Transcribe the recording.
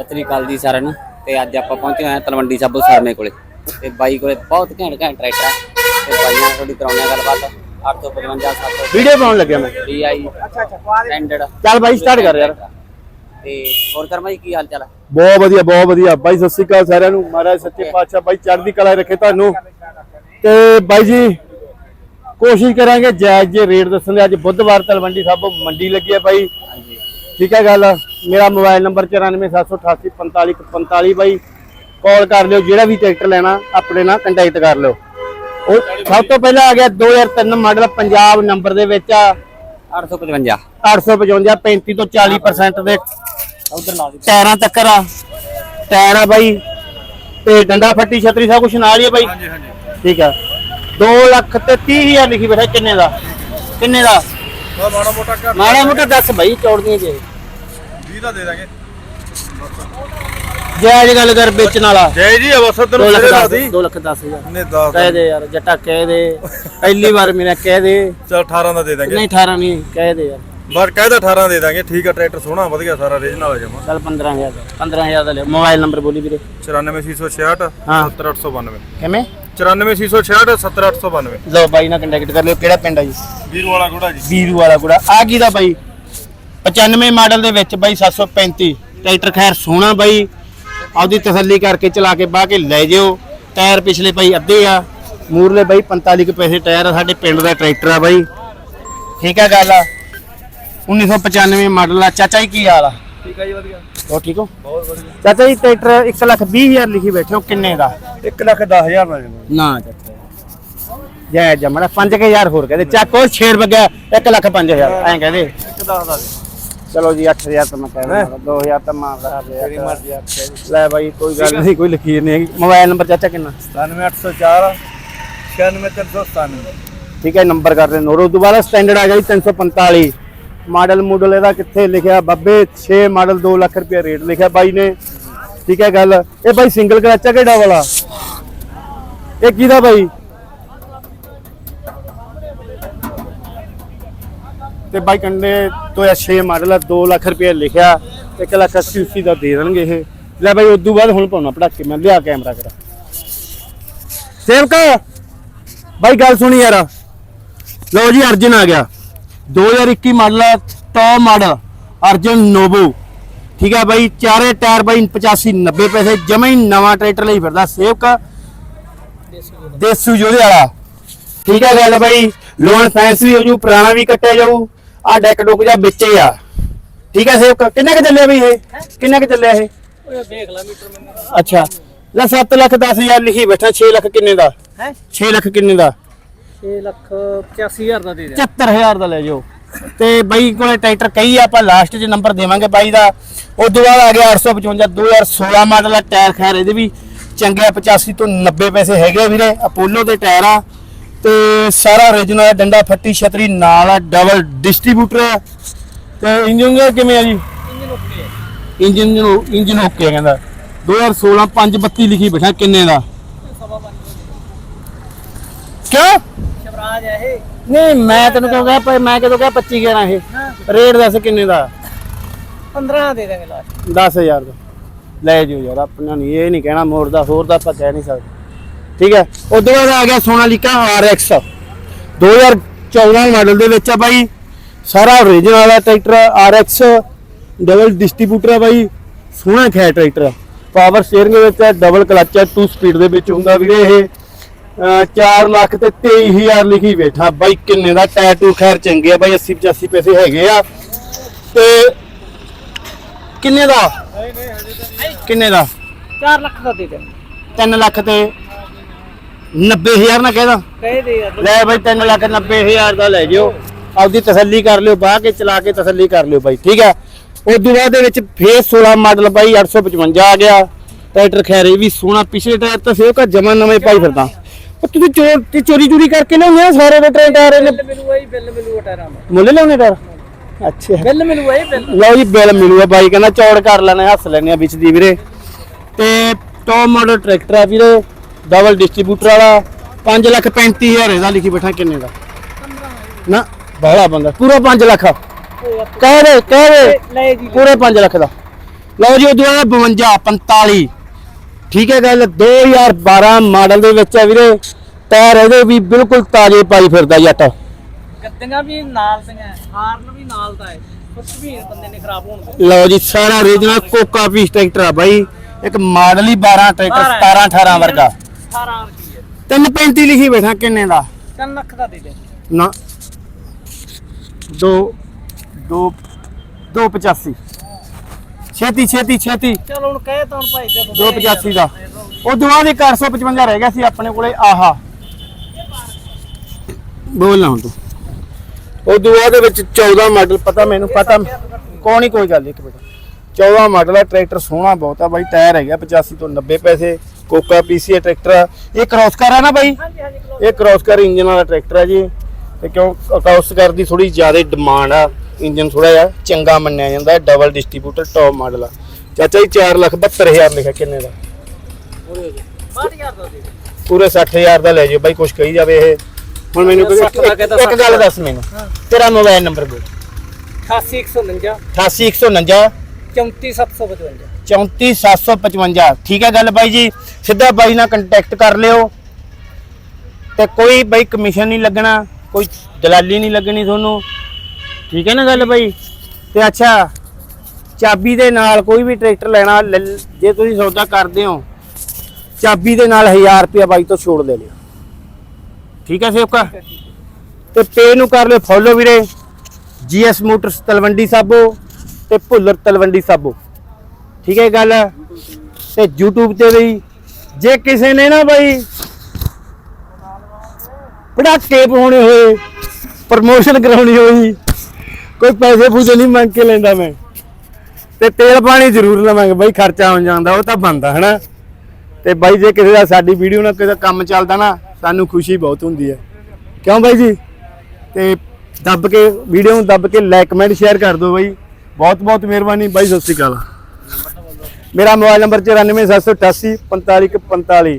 ਸਤਿ ਸ੍ਰੀ ਅਕਾਲ ਜੀ ਸਾਰਿਆਂ ਨੂੰ। ਤੇ ਅੱਜ ਆਪਾਂ ਪਹੁੰਚੇ ਹੋਏ ਹਾਂ ਤਲਵੰਡੀ ਸਾਬੋ ਸਰਮੇ ਕੋਲੇ। ਤੇ ਬਾਈ ਕੋਲੇ ਬਹੁਤ ਘੈਂਟ ਘੈਂਟ ਟਰੈਕਟਰ ਆ। ਤੇ ਬਾਈਆਂ ਨਾਲ ਥੋੜੀ ਕਰਾਉਣੇ ਆ ਗੱਲਬਾਤ। 855 700 ਵੀਡੀਓ ਪਾਉਣ ਲੱਗਿਆ ਮੈਂ। DI ਸਟੈਂਡਰਡ ਚੱਲ ਬਾਈ ਸਟਾਰਟ ਕਰ ਯਾਰ। ਤੇ ਹੋਰ ਕਰਮਾ ਜੀ ਕੀ ਹਾਲ ਚਾਲ ਆ? ਬਹੁਤ ਵਧੀਆ ਬਹੁਤ ਵਧੀਆ। ਬਾਈ ਸਤਿ ਸ਼੍ਰੀ ਅਕਾਲ ਸਾਰਿਆਂ ਨੂੰ। ਮਹਾਰਾਜ ਸੱਚੇ ਪਾਤਸ਼ਾਹ ਬਾਈ ਚੜ੍ਹਦੀ ਕਲਾ ਰੱਖੇ ਤੁਹਾਨੂੰ। ਤੇ ਬਾਈ ਜੀ ਕੋਸ਼ਿਸ਼ ਕਰਾਂਗੇ ਜਾਇਜ਼ ਜੇ ਰੇਟ ਦੱਸਣ ਦੇ। ਅੱਜ ਬੁੱਧਵਾਰ ਤਲਵੰਡੀ ਸਾਬੋ ਮੰਡੀ ਲੱਗੀ ਹੈ ਬਾਈ। ਹਾਂਜੀ। ਠੀਕ ਹੈ ਗੱਲ। ਮੇਰਾ ਮੋਬਾਈਲ ਨੰਬਰ 9478845145 ਬਾਈ। ਕਾਲ ਕਰ ਲਿਓ ਜਿਹੜਾ ਵੀ ਟਰੈਕਟਰ ਲੈਣਾ ਆਪਣੇ ਨਾਲ ਕੰਟੈਕਟ ਕਰ ਲਿਓ। ਉਹ ਸਭ ਤੋਂ ਪਹਿਲਾਂ ਆ ਗਿਆ 2003 ਮਾਡਲ ਪੰਜਾਬ ਨੰਬਰ ਦੇ ਵਿੱਚ ਆ। 855 855 35 ਤੋਂ 40% ਦੇ ਉਧਰ ਨਾਲ ਟਾਇਰਾਂ ਤੱਕ ਆ। ਟਾਇਰ ਆ ਬਾਈ। ਤੇ ਡੰਡਾ ਫੱਟੀ ਛਤਰੀ ਸਭ ਕੁਝ ਨਾਲ ਹੀ ਆ ਬਾਈ। ਹਾਂਜੀ ਹਾਂਜੀ। ਠੀਕ ਆ। 2 ਲੱਖ ਤੇ 30 ਹਜ਼ਾਰ ਲਿਖੀ ਬੈਠਾ ਕਿੰਨੇ ਦਾ? ਕਿੰਨੇ ਦਾ? ਮਾੜਾ ਮੋਟਾ ਘਰ ਮਾੜਾ ਮੋਟਾ ਦੱਸ ਬਾਈ ਚੌੜਦੀਆਂ ਜੇ। 20 ਦਾ ਦੇ ਦਾਂਗੇ। ਜਾਇਜ਼ ਗੱਲ ਕਰ ਵੇਚਣ ਵਾਲਾ। ਜੈ ਜੀ ਬਸ 2 ਤੈਨੂੰ ਲੱਖ ਸਿਰੇ ਲਾ 10 ਦੀ 2 ਲੱਖ 10 ਹਜ਼ਾਰ। ਨੇ 10 ਕਹਿ ਦੇ ਯਾਰ ਜੱਟਾ ਕਹਿ ਦੇ। ਪਹਿਲੀ ਵਾਰ ਮੇਰਾ ਕਹਿ ਦੇ। ਚਲ 18 ਦਾ ਦੇ ਦਾਂਗੇ। ਨਹੀਂ 18 ਨਹੀਂ ਕਹਿ ਦੇ ਯਾਰ। ਬਸ ਕਹਿਦਾ 18 ਦੇ ਦਾਂਗੇ। ਠੀਕ ਆ ਟਰੈਕਟਰ ਸੋਹਣਾ ਵਧੀਆ ਸਾਰਾ ਰੀਜਨਲ ਆ ਜਾਵਾ ਚੱਲ 15000 ਦਾ 15000 ਦਾ ਲੈ ਮੋਬਾਈਲ ਨੰਬਰ ਬੋਲੀ ਵੀਰੇ। 94666 ਹਾਂ। 70892 ਕਿਵੇਂ? 94666 70892 ਲਓ ਬਾਈ ਨਾਲ ਕੰਟੈਕਟ ਕਰ ਲਿਓ। ਕਿਹੜਾ ਪਿੰਡ ਆ ਜੀ? ਵੀਰ ਵਾਲਾ ਘੋੜਾ ਜੀ। ਵੀਰੂ ਵਾਲਾ ਗੁੜਾ ਆ ਕੀ ਦਾ ਬਾਈ? 95 ਮਾਡਲ ਦੇ ਵਿੱਚ ਬਾਈ 735 ਟਰੈਕਟਰ ਖੈਰ ਸੋਹਣਾ ਬਾਈ। ਆਪਦੀ ਤਸੱਲੀ ਕਰਕੇ ਚਲਾ ਕੇ ਬਾਹ ਕੇ ਲੈ ਜਿਓ। ਟਾਇਰ ਪਿਛਲੇ ਬਾਈ ਅੱਧੇ ਆ। ਮੂਰਲੇ ਬਾਈ 45 ਕੁ ਪੈਸੇ ਟਾਇਰ ਆ ਸਾਡੇ ਪਿੰਡ ਦਾ ਟਰੈਕਟਰ ਆ ਬਾਈ। ਠੀਕ ਆ ਗੱਲ ਆ। 1995 ਮਾਡਲ ਆ। ਚਾਚਾ ਜੀ ਕੀ ਹਾਲ ਆ? ਠੀਕ ਆ ਜੀ ਵਧੀਆ। ਹੋ ਠੀਕ ਹੋ? ਬਹੁਤ ਵਧੀਆ। ਚਾਚਾ ਜੀ ਟਰੈਕਟਰ 1 ਲੱਖ 20 ਹਜ਼ਾਰ ਲਿਖੀ ਬੈਠੇ ਹੋ। ਕਿੰਨੇ ਦਾ? 1 ਲੱਖ 10000 ਦਾ ਜੀ। ਨਾ ਚਾਚਾ ਜੈ। ਜਮੜਾ 5000 ਹੋਰ ਕਹਦੇ। ਚੱਕ ਉਹ ਛੇੜ ਵਗਿਆ। 1 ਲੱਖ 5000 ਐਂ ਕਹਦੇ। 1 10 ਦਾ ਦੇ ਚਲੋ ਜੀ 8000 ਤਾਂ ਮੈਂ ਕਹਿ ਦਿੰਦਾ 2000 ਤਾਂ ਮਾਰਦਾ ਤੇਰੀ ਮਰਜ਼ੀ ਲੈ ਬਾਈ ਕੋਈ ਗੱਲ ਨਹੀਂ ਕੋਈ ਲਕੀਰ ਨਹੀਂ ਹੈਗੀ। ਮੋਬਾਈਲ ਨੰਬਰ ਚਾਚਾ ਕਿੰਨਾ? 97804 96397 ਠੀਕ ਹੈ ਨੰਬਰ ਕਰ ਰਹੇ ਨੋਟ ਦੁਬਾਰਾ ਸਟੈਂਡਰਡ ਆ ਗਿਆ ਜੀ 345 ਮਾਡਲ ਮੂਡਲ ਇਹਦਾ ਕਿੱਥੇ ਲਿਖਿਆ? ਬੱਬੇ 6 ਮਾਡਲ 2 ਲੱਖ ਰੁਪਏ ਰੇਟ ਲਿਖਿਆ ਬਾਈ ਨੇ। ਠੀਕ ਹੈ ਗੱਲ। ਇਹ ਬਾਈ ਸਿੰਗਲ ਕਲਚ ਆ ਕਿਹੜਾ ਵਾਲਾ? ਇਹ ਕਿਹਦਾ ਬਾਈ? ਤੇ ਬਾਈ ਕੰਡੇ 2006 ਮਾਡਲ ਆ 2 ਲੱਖ ਰੁਪਏ ਲਿਖਿਆ 1 ਲੱਖ 80 80 ਦਾ ਦੇ ਦੇਣਗੇ ਇਹ। ਲੈ ਬਾਈ, ਉਦੋਂ ਬਾਅਦ ਹੁਣ ਪਾਉਣਾ ਪੜਾਕੇ ਮੈਂ ਲਿਆ ਕੈਮਰਾ ਕਰਾ। ਸੇਵਕਾ, ਬਾਈ ਗੱਲ ਸੁਣੀ ਯਾਰ। ਲਓ ਜੀ, ਅਰਜਨ ਆ ਗਿਆ। 2021 ਮਾਡਲ ਹੈ ਟੌਪ ਮਾਡਲ ਅਰਜਨ ਨੋਬੋ। ਠੀਕ ਹੈ ਬਾਈ, ਚਾਰੇ ਟਾਇਰ ਬਾਈ 85 90 ਪੈਸੇ, ਜਮਾ ਹੀ ਨਵਾਂ ਟਰੈਕਟਰ ਲਈ ਫਿਰਦਾ ਸੇਵਕਾ। ਦੇਸੂ ਜੋਦੇ ਵਾਲਾ। ਠੀਕ ਹੈ ਗੱਲ ਬਾਈ, ਲੋਨ ਫੈਂਸ ਵੀ ਹੋ ਜੂ, ਪੁਰਾਣਾ ਵੀ ਕੱਟਿਆ ਜਾਊ। ਆ ਡੈਕ ਡੁੱਕ ਜਾ ਵਿੱਚ ਹੀ ਆ। ਠੀਕ ਹੈ ਸੇਵਕਾ ਕਿੰਨੇ ਕ ਚੱਲਿਆ ਬਈ ਇਹ? ਕਿੰਨੇ ਕ ਚੱਲਿਆ ਇਹ? ਦੇਖ ਲੈ ਮੀਟਰ ਮੈਨੂੰ ਅੱਛਾ ਲੈ 7 ਲੱਖ 10 ਹਜ਼ਾਰ ਲਿਖੀ ਬੈਠਾ 6 ਲੱਖ ਕਿੰਨੇ ਦਾ? ਹੈ? 6 ਲੱਖ ਕਿੰਨੇ ਦਾ? 6 ਲੱਖ 85000 ਦਾ ਦੇ 74000 ਦਾ ਲੈ ਜਾਓ। ਤੇ ਬਾਈ ਕੋਲੇ ਟਰੈਕਟਰ ਕਈ ਆ, ਆਪਾਂ ਲਾਸਟ 'ਚ ਨੰਬਰ ਦੇਵਾਂਗੇ ਬਾਈ ਦਾ। ਉਸ ਤੋਂ ਬਾਅਦ ਆ ਗਿਆ 855 2016 ਮਾਡਲ ਆ ਟਾਇਰ ਖੈਰ ਇਹਦੇ ਵੀ ਚੰਗੇ ਆ 85 ਤੋਂ 90 ਪੈਸੇ ਹੈਗੇ ਵੀਰੇ। ਅਪੋਲੋ ਦੇ ਟਾਇਰ ਆ। ਤੇ ਸਾਰਾ origignal ਆ ਡੰਡਾ ਫੱਟੀ ਛਤਰੀ ਨਾਲ ਆ ਡਬਲ ਡਿਸਟ੍ਰੀਬਿਊਟਰ ਆ ਤੇ ਇੰਜਨ ਕਿਵੇਂ ਆ ਜੀ? ਇੰਜਨ ਇੰਜਨ ਓਕੇ ਆ ਕਹਿੰਦਾ। 2016 532 ਲਿਖੀ ਬੈਠਾ ਕਿੰਨੇ ਦਾ? ਕਿਉਂ? ਸ਼ਬਰਾਜ ਹੈ ਇਹ। ਨਹੀਂ ਮੈਂ ਤੈਨੂੰ ਕਿਉਂ ਕਿਹਾ ਮੈਂ ਕਦੋਂ ਕਿਹਾ 25 ਗਿਆਰਾਂ ਇਹ। ਰੇਟ ਦੱਸ ਕਿੰਨੇ ਦਾ? 15 ਦੇ ਦਾਂਗੇ ਲਾਸਟ 10000 ਦਾ। ਲੈ ਜਿਓ ਯਾਰ ਆਪਣਾ ਨਹੀਂ ਇਹ ਨਹੀਂ ਕਹਿਣਾ ਮੋੜ ਦਾ ਹੋਰ ਦਾ ਆਪਾਂ ਕਹਿ ਨਹੀਂ ਸਕਦੇ। ਠੀਕ ਹੈ? ਉਦੋਂ ਬਾਅਦ ਆ ਗਿਆ ਸੋਨਾਲੀਕਾ RX 2014 ਮਾਡਲ ਦੇ ਵਿੱਚ ਆ ਬਾਈ। ਸਾਰਾ origignal ਦਾ ਟਰੈਕਟਰ RX ਡਬਲ ਡਿਸਟ੍ਰੀਬਿਊਟਰ ਆ ਬਾਈ। ਸੋਹਣਾ ਖੈ ਟਰੈਕਟਰ ਪਾਵਰ ਸਟੀਅਰਿੰਗ ਵਿੱਚ ਡਬਲ ਕਲਚ ਹੈ 2 ਸਪੀਡ ਦੇ ਵਿੱਚ ਹੁੰਦਾ ਵੀਰੇ ਇਹ। 4 ਲੱਖ ਤੇ 23000 ਲਿਖੀ ਬੈਠਾ। ਬਾਈ ਕਿੰਨੇ ਦਾ ਟੈਟੂ ਖੈਰ ਚੰਗੇ ਆ ਬਾਈ 80 85 ਪੈਸੇ ਹੈਗੇ ਆ। ਤੇ ਕਿੰਨੇ ਦਾ? ਕਿੰਨੇ ਦਾ? 4 ਲੱਖ ਦਾ ਦੇ ਦੇ। 3 ਲੱਖ ਤੇ 90000 ਨਾ ਕਹਿਦਾ ਕਹਿ ਦੇ ਯਾਰ। ਲੈ ਬਾਈ 3 ਲੱਖ 90000 ਦਾ ਲੈ ਜਿਓ। ਆਪਦੀ ਤਸੱਲੀ ਕਰ ਲਿਓ ਬਾਹ ਕੇ ਚਲਾ ਕੇ ਤਸੱਲੀ ਕਰ ਲਿਓ ਬਾਈ ਠੀਕ ਹੈ? ਤੋਂ ਬਾਅਦ ਦੇ ਵਿੱਚ ਫੇਰ 16 ਮਾਡਲ ਬਾਈ 855 ਆ ਗਿਆ। ਟਰੈਕਟਰ ਖੈਰ ਵੀ ਸੋਹਣਾ ਪਿਛਲੇ ਟਾਇਰ ਤਾਂ ਸੇਵ ਕਾ ਜਮਾ ਨਵੇਂ ਪਾਈ ਫਿਰਦਾ। ਉਹ ਤੁਸੀਂ ਚੋਰ ਤੇ ਚੋਰੀ ਚੋਰੀ ਕਰਕੇ ਲਿਆਉਂਦੇ ਆ ਸਾਰੇ ਦੇ ਟਰੈਕਟਰ ਟਾਇਰ? ਨੇ ਮਿਲੂਗਾ ਹੀ ਬਿੱਲ ਮਿਲੂਗਾ ਟਾਇਰਾਂ ਦਾ। ਮੁੱਲ ਟਾਇਰ? ਅੱਛਾ। ਬਿੱਲ ਮਿਲੂਗਾ ਬਿੱਲ। ਲਓ ਜੀ ਬਿੱਲ ਮਿਲੂਗਾ ਬਾਈ ਕਹਿੰਦਾ ਚੌੜ ਕਰ ਲੈਣੇ ਹੱਸ ਲੈਣੇ ਆ ਵਿੱਚ ਦੀ ਵੀਰੇ। ਤੇ ਟੌਪ ਮਾਡਲ ਟਰੈਕਟਰ ਆ ਵੀਰੇ। ਡਬਲ ਡਿਸਟ੍ਰੀਬਿਊਟਰ ਵਾਲਾ 5 ਲੱਖ 35000 ਇਹਦਾ ਲਿਖੀ ਬੈਠਾ ਕਿੰਨੇ ਦਾ? ਨਾ ਬਾਹਲਾ ਬੰਦਾ ਪੂਰਾ 5 ਲੱਖ ਕਹਿ ਦੇ ਕਹਿ ਦੇ ਪੂਰੇ 5 ਲੱਖ ਦਾ। ਲਓ ਜੀ ਉਦੋਂ ਬਾਅਦ 52 45 ਠੀਕ ਹੈ ਗੱਲ 2012 ਮਾਡਲ ਦੇ ਵਿੱਚ ਹੈ ਵੀਰੇ। ਟਾਇਰ ਇਹਦੇ ਵੀ ਬਿਲਕੁਲ ਤਾਜ਼ੇ ਪਾਈ ਫਿਰਦਾ ਜੱਟ ਗੱਡੀਆਂ ਵੀ ਨਾਲ ਦੀਆਂ ਹਾਰਨ ਵੀ ਨਾਲ ਦਾ ਹੈ। ਕੁਝ ਵੀ ਬੰਦੇ ਨੇ ਖਰਾਬ ਹੋਣ ਦੇ ਲਓ ਜੀ ਸਾਰਾ ਰੀਜਨਲ ਕੋਕਾ ਪੀਸ ਟਰੈਕਟਰ ਆ ਬਾਈ। ਇੱਕ ਮਾਡਲ ਹੀ 12 ਟਰੈਕਟਰ 17 18 ਵਰਗਾ। 18 ਰੁਪਏ 335 ਲਿਖੀ ਬੈਠਾ ਕਿੰਨੇ ਦਾ? 3 ਲੱਖ ਦਾ ਦੇ ਦੇ। ਨਾ। 2 2 285 ਛੇਤੀ ਛੇਤੀ ਛੇਤੀ। ਚਲ ਹੁਣ ਕਹੇ ਤਾਂ ਹੁਣ ਭਾਈ ਦੇ 285 ਦਾ ਉਹ ਦੁਆ ਦੇ 455 ਰਹਿ ਗਿਆ ਸੀ ਆਪਣੇ ਕੋਲੇ ਆਹਾ। ਬੋਲ ਨਾ ਹੁਣ ਤੂੰ। ਉਹ ਦੁਆ ਦੇ ਵਿੱਚ 14 ਮਾਡਲ ਪਤਾ ਮੈਨੂੰ ਪਤਾ ਨਹੀਂ ਕੋਈ ਗੱਲ ਇੱਕ ਮਿੰਟ। 14 ਮਾਡਲ ਹੈ ਟਰੈਕਟਰ ਸੋਹਣਾ ਬਹੁਤ ਆ ਬਾਈ ਟਾਇਰ ਹੈਗਾ 85 ਤੋਂ 90 ਪੈਸੇ। ਕੋਕਾ ਪੀਸੀ ਟਰੈਕਟਰ ਆ। ਇਹ ਕ੍ਰੋਸ ਕਰ ਆ ਨਾ ਬਾਈ? ਇਹ ਕ੍ਰੋਸ ਕਰ ਇੰਜਨ ਵਾਲਾ ਟਰੈਕਟਰ ਹੈ ਜੀ। ਤੇ ਕਿਉਂ ਕ੍ਰੋਸ ਕਰ ਦੀ ਥੋੜੀ ਜ਼ਿਆਦਾ ਡਿਮਾਂਡ ਆ। ਇੰਜਨ ਥੋੜਾ ਜਿਹਾ ਚੰਗਾ ਮੰਨਿਆ ਜਾਂਦਾ ਹੈ ਡਬਲ ਡਿਸਟ੍ਰੀਬਿਊਟਰ ਟੌਪ ਮਾਡਲ ਆ। ਚਾਚਾ ਜੀ 472000 ਲਿਖਿਆ ਕਿੰਨੇ ਦਾ? 62000 ਦਾ ਦੇ ਦੇ ਪੂਰੇ 60000 ਦਾ ਲੈ ਜਾਓ ਬਾਈ ਕੁਛ ਕਹੀ ਜਾਵੇ ਇਹ। ਹੁਣ ਮੈਨੂੰ ਕੋਈ ਸੱਠ ਦਾ ਕਹਿ ਤਾਂ ਇੱਕ ਗੱਲ ਦੱਸ ਮੈਨੂੰ। ਤੇਰਾ ਮੋਬਾਈਲ ਨੰਬਰ ਬੋਲ। 88149 88149 34755 34755 ਠੀਕ ਹੈ ਗੱਲ ਬਾਈ ਜੀ। ਸਿੱਧਾ ਬਾਈ ਨਾਲ ਕੰਟੈਕਟ ਕਰ ਲਿਓ। ਤੇ ਕੋਈ ਬਾਈ ਕਮਿਸ਼ਨ ਨਹੀਂ ਲੱਗਣਾ, ਕੋਈ ਦਲਾਲੀ ਨਹੀਂ ਲੱਗਣੀ ਤੁਹਾਨੂੰ। ਠੀਕ ਹੈ ਨਾ ਗੱਲ ਬਾਈ? ਤੇ ਅੱਛਾ, ਚਾਬੀ ਦੇ ਨਾਲ ਕੋਈ ਵੀ ਟਰੈਕਟਰ ਲੈਣਾ, ਲੈ- ਜੇ ਤੁਸੀਂ ਸੌਦਾ ਕਰਦੇ ਹੋ, ਚਾਬੀ ਦੇ ਨਾਲ 1000 ਰੁਪਇਆ ਬਾਈ ਤੋਂ ਛੋੜ ਦੇ ਲਿਓ। ਠੀਕ ਹੈ ਸੇਵਕਾ? ਤੇ ਪੇ ਨੂੰ ਕਰ ਲਿਓ ਫੋਲੋ ਵੀਰੇ। ਜੀਐਸ ਮੋਟਰਸ ਤਲਵੰਡੀ ਸਾਬੋ ਤੇ ਭੁੱਲਰ ਤਲਵੰਡੀ ਸਾਬੋ। ਠੀਕ ਹੈ ਗੱਲ? ਤੇ YouTube ਤੇ ਵੀ ਜੇ ਕਿਸੇ ਨੇ ਨਾ ਬਾਈ ਪੜਾਕੇ ਪਾਉਣੇ ਹੋਏ ਪ੍ਰਮੋਸ਼ਨ ਕਰਾਉਣੀ ਹੋਈ, ਕੋਈ ਪੈਸੇ ਪੂਸੇ ਨਹੀਂ ਮੰਗ ਕੇ ਲੈਂਦਾ ਮੈਂ। ਤੇ ਤੇਲ ਪਾਣੀ ਜ਼ਰੂਰ ਲਵਾਂਗੇ ਬਾਈ, ਖਰਚਾ ਹੋ ਜਾਂਦਾ ਉਹ ਤਾਂ ਬੰਦਾ ਹਨਾ ਤੇ ਬਾਈ, ਜੇ ਕਿਸੇ ਦਾ ਸਾਡੀ ਵੀਡੀਓ ਨਾਲ ਕਿਸੇ ਦਾ ਕੰਮ ਚੱਲਦਾ ਨਾ, ਸਾਨੂੰ ਖੁਸ਼ੀ ਬਹੁਤ ਹੁੰਦੀ ਹੈ। ਕਿਉਂ ਬਾਈ ਜੀ? ਤੇ ਦੱਬ ਕੇ, ਵੀਡੀਓ ਨੂੰ ਦੱਬ ਕੇ ਲਾਈਕ ਕਮੈਂਟ ਸ਼ੇਅਰ ਕਰ ਦਿਓ ਬਾਈ। ਬਹੁਤ ਬਹੁਤ ਮਿਹਰਬਾਨੀ ਬਾਈ, ਸਤਿ ਸ਼੍ਰੀ ਅਕਾਲ। ਮੇਰਾ ਮੋਬਾਈਲ ਨੰਬਰ 94788 4545